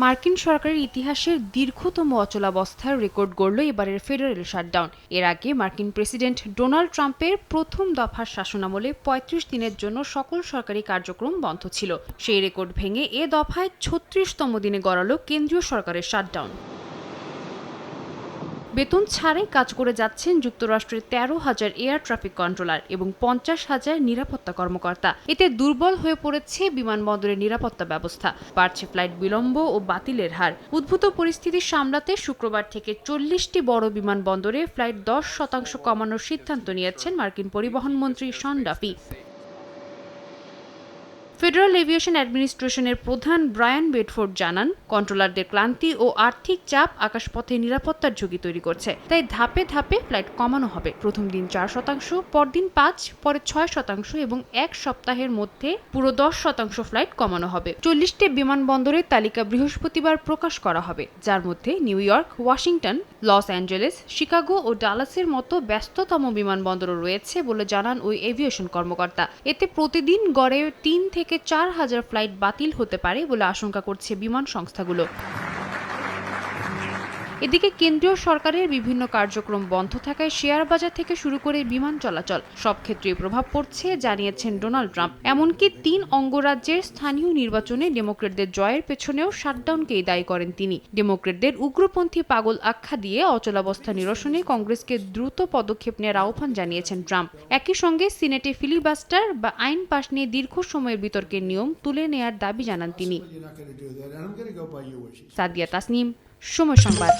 মার্কিন সরকারের ইতিহাসের দীর্ঘতম অচলাবস্থার রেকর্ড গড়ল এবারের ফেডারেল শাটডাউন। এর আগে মার্কিন প্রেসিডেন্ট ডোনাল্ড ট্রাম্পের প্রথম দফার শাসনামলে পঁয়ত্রিশ দিনের জন্য সকল সরকারি কার্যক্রম বন্ধ ছিল। সেই রেকর্ড ভেঙে এ দফায় ছত্রিশতম দিনে গড়ালো কেন্দ্রীয় সরকারের শাটডাউন। বেতন ছাড়াই কাজ করে যাচ্ছেন যুক্তরাষ্ট্রের তেরো হাজার এয়ার ট্রাফিক কন্ট্রোলার এবং পঞ্চাশ হাজার নিরাপত্তা কর্মকর্তা। এতে দুর্বল হয়ে পড়েছে বিমানবন্দরের নিরাপত্তা ব্যবস্থা। বাড়ছে ফ্লাইট বিলম্ব ও বাতিলের হার। উদ্ভূত পরিস্থিতি সামলাতে শুক্রবার থেকে চল্লিশটি বড় বিমানবন্দরে ফ্লাইট দশ শতাংশ কমানোর সিদ্ধান্ত নিয়েছেন মার্কিন পরিবহন মন্ত্রী শন ডাফি। ফেডারেল এভিয়েশন অ্যাডমিনিস্ট্রেশনের প্রধান ব্রায়ান বেডফোর্ড জানান, কন্ট্রোলারদের ক্লান্তি ও আর্থিক চাপ আকাশপথে নিরাপত্তার ঝুঁকি তৈরি করছে। তাই ধাপে ধাপে ফ্লাইট কমানো হবে। প্রথম দিন চার শতাংশ, পরদিন পাঁচ, পরে ছয় শতাংশ এবং এক সপ্তাহের মধ্যে পুরো দশ শতাংশ ফ্লাইট কমানো হবে। চল্লিশটি বিমানবন্দরের তালিকা বৃহস্পতিবার প্রকাশ করা হবে, যার মধ্যে New York, Washington, Los Angeles, Chicago ও ডালাসের মতো ব্যস্ততম বিমানবন্দরও রয়েছে বলে জানান ওই এভিয়েশন কর্মকর্তা। এতে প্রতিদিন গড়ে তিন থেকে চার হাজার ফ্লাইট বাতিল হতে পারে বলে আশঙ্কা করছে বিমান সংস্থাগুলো। এদিকে কেন্দ্রীয় সরকারের বিভিন্ন কার্যক্রম বন্ধ থাকায় শেয়ার বাজার থেকে শুরু করে বিমান চলাচল, সব ক্ষেত্রেই প্রভাব পড়ছে, জানিয়েছেন ডোনাল্ড ট্রাম্প। এমনকি তিন অঙ্গরাজ্যের স্থানীয় নির্বাচনে ডেমোক্রেটদের জয়ের পেছনেও শাটডাউনকেই দায়ী করেন তিনি। ডেমোক্রেটদের উগ্রপন্থী পাগল আখ্যা দিয়ে অচলাবস্থা নিরসনে কংগ্রেসকে দ্রুত পদক্ষেপ নেওয়ার আহ্বান জানিয়েছেন ট্রাম্প। একই সঙ্গে সিনেটে ফিলিবাস্টার বা আইন পাশ নিয়ে দীর্ঘ সময়ের বিতর্কের নিয়ম তুলে নেয়ার দাবি জানান তিনি. সাদিয়া তাসনিম সময় সংবাদ।